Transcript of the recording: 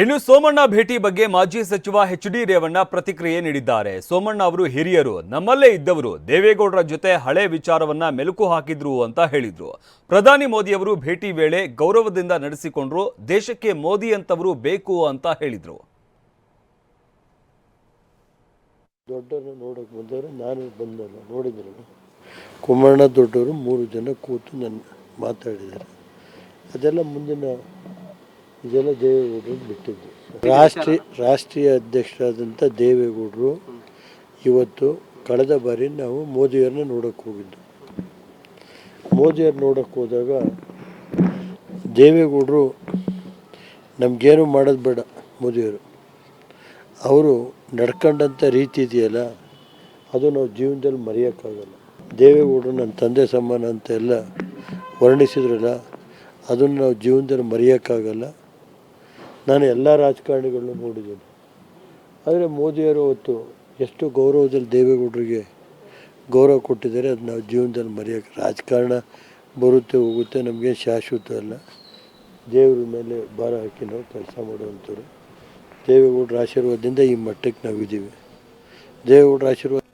ಇನ್ನು ಸೋಮಣ್ಣ ಭೇಟಿ ಬಗ್ಗೆ ಮಾಜಿ ಸಚಿವ ಎಚ್ ಡಿ ರೇವಣ್ಣ ಪ್ರತಿಕ್ರಿಯೆ ನೀಡಿದ್ದಾರೆ. ಸೋಮಣ್ಣ ಅವರು ಹಿರಿಯರು, ನಮ್ಮಲ್ಲೇ ಇದ್ದವರು, ದೇವೇಗೌಡರ ಜೊತೆ ಹಳೆ ವಿಚಾರವನ್ನ ಮೆಲುಕು ಹಾಕಿದ್ರು ಅಂತ ಹೇಳಿದ್ರು. ಪ್ರಧಾನಿ ಮೋದಿಯವರು ಭೇಟಿ ವೇಳೆ ಗೌರವದಿಂದ ನಡೆಸಿಕೊಂಡ್ರು, ದೇಶಕ್ಕೆ ಮೋದಿ ಅಂತವರು ಬೇಕು ಅಂತ ಹೇಳಿದ್ರು. ನಾನು ಕುಮಾರಣ್ಣ ದೊಡ್ಡವರು ಮೂರು ಜನ ಕೂತು ನನ್ನ ಮಾತಾಡಿದ್ದಾರೆ. ಅದೆಲ್ಲ ಮುಂದಿನ ಇದೆಲ್ಲ ದೇವೇಗೌಡರು ಬಿಟ್ಟಿದ್ದು ರಾಷ್ಟ್ರೀಯ ರಾಷ್ಟ್ರೀಯ ಅಧ್ಯಕ್ಷರಾದಂಥ ದೇವೇಗೌಡರು ಇವತ್ತು ಕಳೆದ ಬಾರಿ ನಾವು ಮೋದಿಯವ್ರನ್ನ ನೋಡೋಕ್ಕೆ ಹೋಗಿದ್ದು. ಮೋದಿಯವ್ರು ನೋಡೋಕ್ಕೆ ಹೋದಾಗ ದೇವೇಗೌಡರು ನಮಗೇನು ಮಾಡೋದು ಬೇಡ ಮೋದಿಯವರು. ಅವರು ನಡ್ಕೊಂಡಂಥ ರೀತಿ ಇದೆಯಲ್ಲ ಅದು ನಾವು ಜೀವನದಲ್ಲಿ ಮರೆಯೋಕ್ಕಾಗಲ್ಲ. ದೇವೇಗೌಡರು ನನ್ನ ತಂದೆ ಸಮಾನ ಅಂತ ಎಲ್ಲ ವರ್ಣಿಸಿದ್ರಲ್ಲ ಅದನ್ನು ನಾವು ಜೀವನದಲ್ಲಿ ಮರೆಯೋಕ್ಕಾಗಲ್ಲ. ನಾನು ಎಲ್ಲ ರಾಜಕಾರಣಿಗಳನ್ನೂ ನೋಡಿದ್ದೀನಿ. ಆದರೆ ಮೋದಿಯವರು ಅವತ್ತು ಎಷ್ಟು ಗೌರವದಲ್ಲಿ ದೇವೇಗೌಡರಿಗೆ ಗೌರವ ಕೊಟ್ಟಿದ್ದಾರೆ, ಅದು ನಾವು ಜೀವನದಲ್ಲಿ ಮರೆಯೋಕ್ಕೆ ರಾಜಕಾರಣ ಬರುತ್ತೆ ಹೋಗುತ್ತೆ, ನಮಗೆ ಶಾಶ್ವತ ಅಲ್ಲ. ದೇವ್ರ ಮೇಲೆ ಭಾರ ಹಾಕಿ ನಾವು ಕೆಲಸ ಮಾಡುವಂಥವ್ರು ದೇವೇಗೌಡರ ಆಶೀರ್ವಾದದಿಂದ ಈ ಮಟ್ಟಕ್ಕೆ ನಾವಿದ್ದೀವಿ. ದೇವೇಗೌಡರ ಆಶೀರ್ವಾದ